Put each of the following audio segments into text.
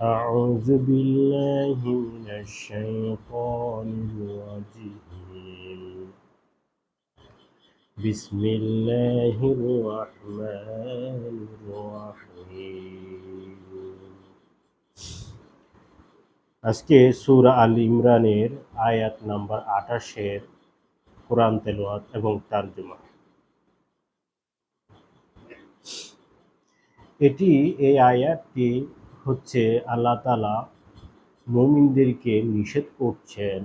أعوذ بالله من الشيطان الرجيم بسم الله الرحمن الرحيم আজকে সূরা আল ইমরানের আয়াত নাম্বার আঠাশের কোরআন তেলাওয়াত এবং তারজমা এটি এই আয়াতটি হচ্ছে আল্লাহ তালা মুমিনদেরকে নিষেধ করছেন।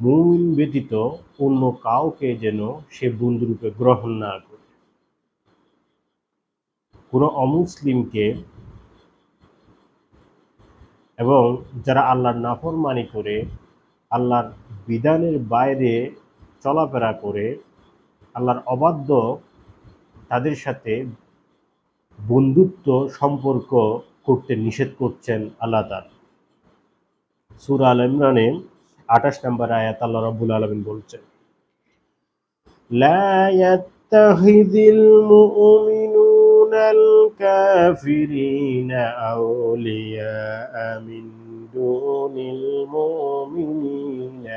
মুমিন ব্যতীত অন্য কাউকে যেন সে বন্ধুরূপে গ্রহণ না করে। কোনো অমুসলিমকে এবং যারা আল্লাহর নাফরমানি করে, আল্লাহর বিধানের বাইরে চলাফেরা করে, আল্লাহর অবাধ্য তাদের সাথে বন্ধুত্ব সম্পর্ক করতে নিষেধ করছেন আল্লাহ তার সুরা আল ইমরানে আঠাশ নম্বর আয়াত আল্লাহ রাব্বুল আলমিন বলছেন لا يتخذ المؤمنون الكافرين أولياء من دون المؤمنين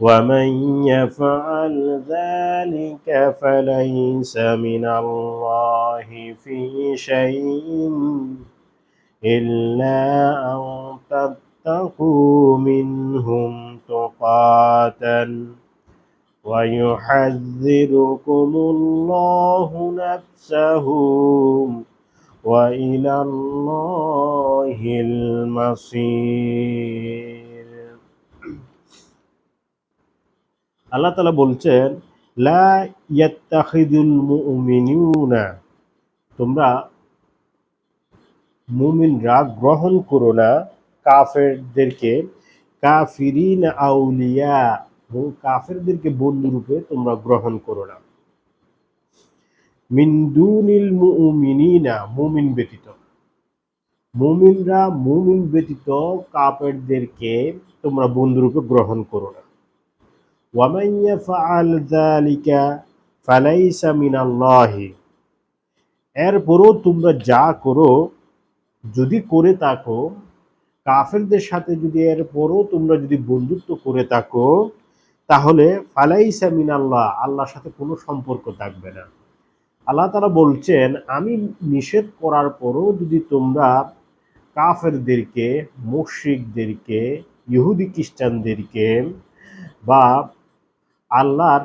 ومن يفعل ذلك فليس من الله في شيء إلا أن تتقوا منهم تقاتا. ويحذركم الله نفسه وإلى الله المصير. আল্লাহ তালা বলছেন, লা ইয়াত্তাখিদুল মুমিনুনা তোমরা মুমিনরা গ্রহণ করো না কাফেরদেরকে। কাফিরিন আউলিয়া কাফেরদেরকে বন্ধুরূপে তোমরা গ্রহণ করো না। মিন্দুনিল মুমিনিনা, মুমিন ব্যতীত। মুমিনরা মুমিন ব্যতীত কাফেরদেরকে তোমরা বন্ধুরূপে গ্রহণ করো না। ওয়ামান ইয়াফআল যালিকা ফালাইসা মিনাল্লাহি এরপরও তোমরা যা করো, যদি করে থাকো, কাফেরদের সাথে যদি এরপরও তোমরা যদি বন্ধুত্ব করে থাকো, তাহলে ফালাইসা মিনাল্লাহ আল্লাহর সাথে কোনো সম্পর্ক থাকবে না। আল্লাহ তারা বলছেন, আমি নিষেধ করার পরও যদি তোমরা কাফেরদেরকে, মুশ্রিকদেরকে, ইহুদি খ্রিস্টানদেরকে বা আল্লাহর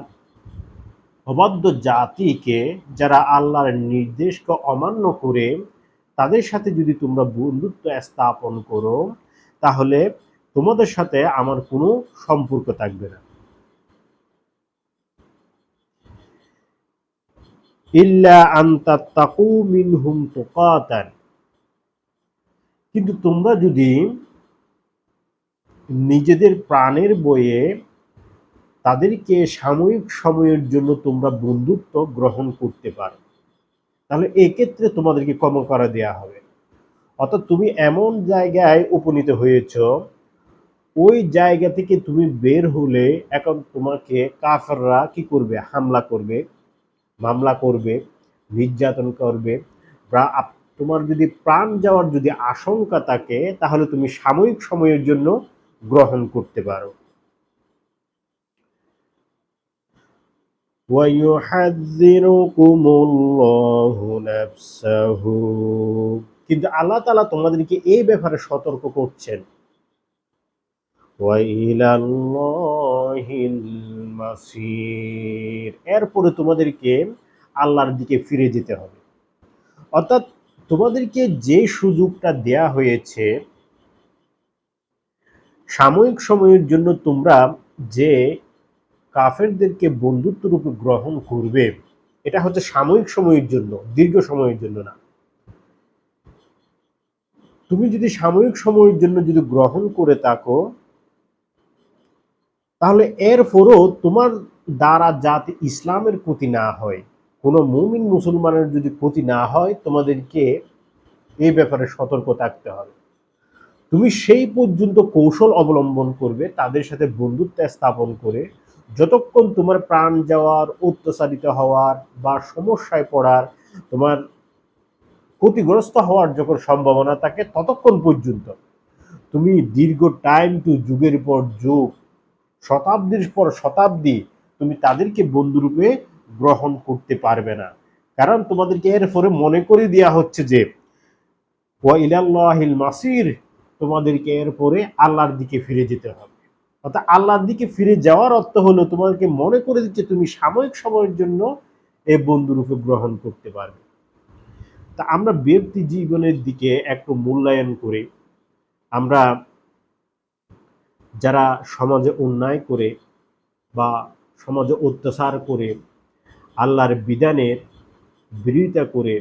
অবাধ্য জাতিকে যারা আল্লাহর নির্দেশকে অমান্য করে তাদের সাথে যদি তোমরা বন্ধুত্ব স্থাপন করো, তাহলে তোমাদের সাথে আমার কোনো সম্পর্ক থাকবে না। ইল্লা আন্তাত্তাকু মিনহুম তুকাতান। কিন্তু তোমরা যদি নিজেদের প্রাণের বয়ে তাদেরকে সাময়িক সময়ের জন্য তোমরা বন্ধুত্ব গ্রহণ করতে পারো। তাহলে এক্ষেত্রে তোমাদেরকে কর্ম করা দেওয়া হবে। অর্থাৎ তুমি এমন জায়গায় উপনীত হয়েছ, ওই জায়গা থেকে তুমি বের হলে এখন তোমাকে কাফাররা কি করবে? হামলা করবে, মামলা করবে, নির্যাতন করবে। বা তোমার যদি প্রাণ যাওয়ার যদি আশঙ্কা থাকে, তাহলে তুমি সাময়িক সময়ের জন্য গ্রহণ করতে পারো। কিন্তু আল্লাহ তালা তোমাদেরকে এই ব্যাপারে সতর্ক করছেন। এরপরে তোমাদেরকে আল্লাহর দিকে ফিরে যেতে হবে। অর্থাৎ তোমাদেরকে যে সুযোগটা দেয়া হয়েছে, সাময়িক সময়ের জন্য তোমরা যে কাফেরদেরকে বন্ধুত্ব রূপে গ্রহণ করবে, এটা হচ্ছে সাময়িক সময়ের জন্য, দীর্ঘ সময়ের জন্য না। তুমি যদি সাময়িক সময়ের জন্য যদি গ্রহণ করে থাকো, তাহলে এরপরও তোমার দ্বারা যাতে ইসলামের ক্ষতি না হয়, কোনো মুমিন মুসলমানের যদি ক্ষতি না হয়, তোমাদেরকে এই ব্যাপারে সতর্ক থাকতে হবে। তুমি সেই পর্যন্ত কৌশল অবলম্বন করবে, তাদের সাথে বন্ধুত্ব স্থাপন করে যতক্ষণ তোমার প্রাণ যাওয়ার অত্যাচারিত হওয়ার বা সমস্যায় পড়ার, তোমার ক্ষতিগ্রস্ত হওয়ার যখন সম্ভাবনা থাকে, ততক্ষণ পর্যন্ত তুমি দীর্ঘ টাইম টু যুগের পর যুগ, শতাব্দীর পর শতাব্দী তুমি তাদেরকে বন্ধুরূপে গ্রহণ করতে পারবে না। কারণ তোমাদেরকে এর পরে মনে করে দেওয়া হচ্ছে যে, ওয়া ইলাল্লাহিল মাসির তোমাদেরকে এরপরে আল্লাহর দিকে ফিরে যেতে হবে। অর্থাৎ আল্লাহর দিকে ফিরে যাওয়ার অর্থ হলো তোমাকে মনে করে দিচ্ছে তুমি সাময়িক সময়ের জন্য এই বন্ধুরূপে গ্রহণ করতে পারবে। তা আমরা ব্যক্তি জীবনের দিকে একটু মূল্যায়ন করে, আমরা যারা সমাজে অন্যায় করে বা সমাজে অত্যাচার করে, আল্লাহর বিধানের বিরোধিতা করে,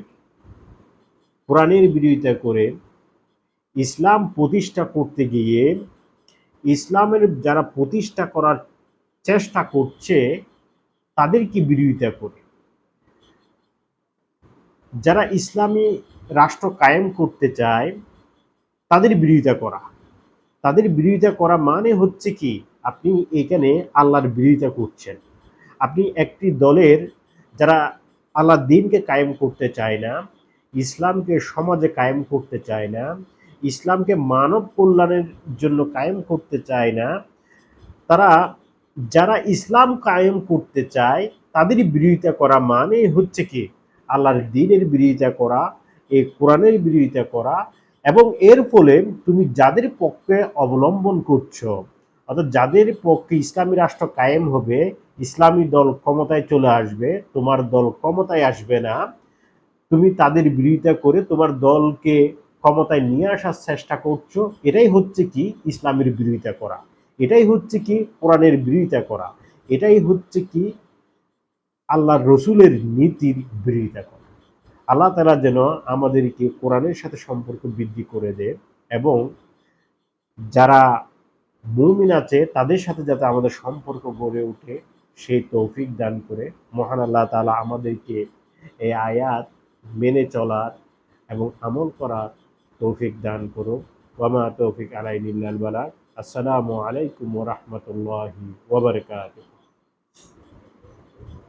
কোরআনের বিরোধিতা করে, ইসলাম প্রতিষ্ঠা করতে গিয়ে ইসলামের যারা প্রতিষ্ঠা করার চেষ্টা করছে তাদেরকে বিরোধিতা করে? যারা ইসলামী রাষ্ট্র কায়েম করতে চায়, তাদের বিরোধিতা করা। তাদের বিরোধিতা করা মানে হচ্ছে কি? আপনি এখানে আল্লাহর বিরোধিতা করছেন। আপনি একটি দলের যারা আল্লাহ দিনকে কায়েম করতে চায় না, ইসলামকে সমাজে কায়েম করতে চায় না ইসলামকে মানব কল্যাণের জন্য কায়েম করতে চায় না, তারা যারা ইসলাম কায়েম করতে চায়, তাদেরই বিরোধিতা করা মানে হচ্ছে কি? আল্লাহর দিনের বিরোধিতা করা এই কোরআনের বিরোধিতা করা এবং এর ফলে তুমি যাদের পক্ষে অবলম্বন করছ, অর্থাৎ যাদের পক্ষে ইসলামী রাষ্ট্র কায়েম হবে, ইসলামী দল ক্ষমতায় চলে আসবে, তোমার দল ক্ষমতায় আসবে না, তুমি তাদের বিরোধিতা করে তোমার দলকে ক্ষমতায় নিয়ে আসার চেষ্টা করছ, এটাই হচ্ছে কি ইসলামের বিরোধিতা করা। এটাই হচ্ছে কি কোরআনের বিরোধিতা করা। এটাই হচ্ছে কি আল্লাহ রসুলের নীতির বিরোধিতা করা। আল্লাহ তালা যেন আমাদেরকে কোরআনের সাথে সম্পর্ক বৃদ্ধি করে দেয় এবং যারা মুমিন আছে, তাদের সাথে যাতে আমাদের সম্পর্ক গড়ে ওঠে, সেই তৌফিক দান করে মহান আল্লাহ তালা আমাদেরকে এই আয়াত মেনে চলার এবং আমল করার তৌফিক দান করো। ওয়ামা তৌফিক আলাই নিল্লাল বালা আসসালামু আলাইকুম ওরহমতুল্লাহি ওবরকাতুহ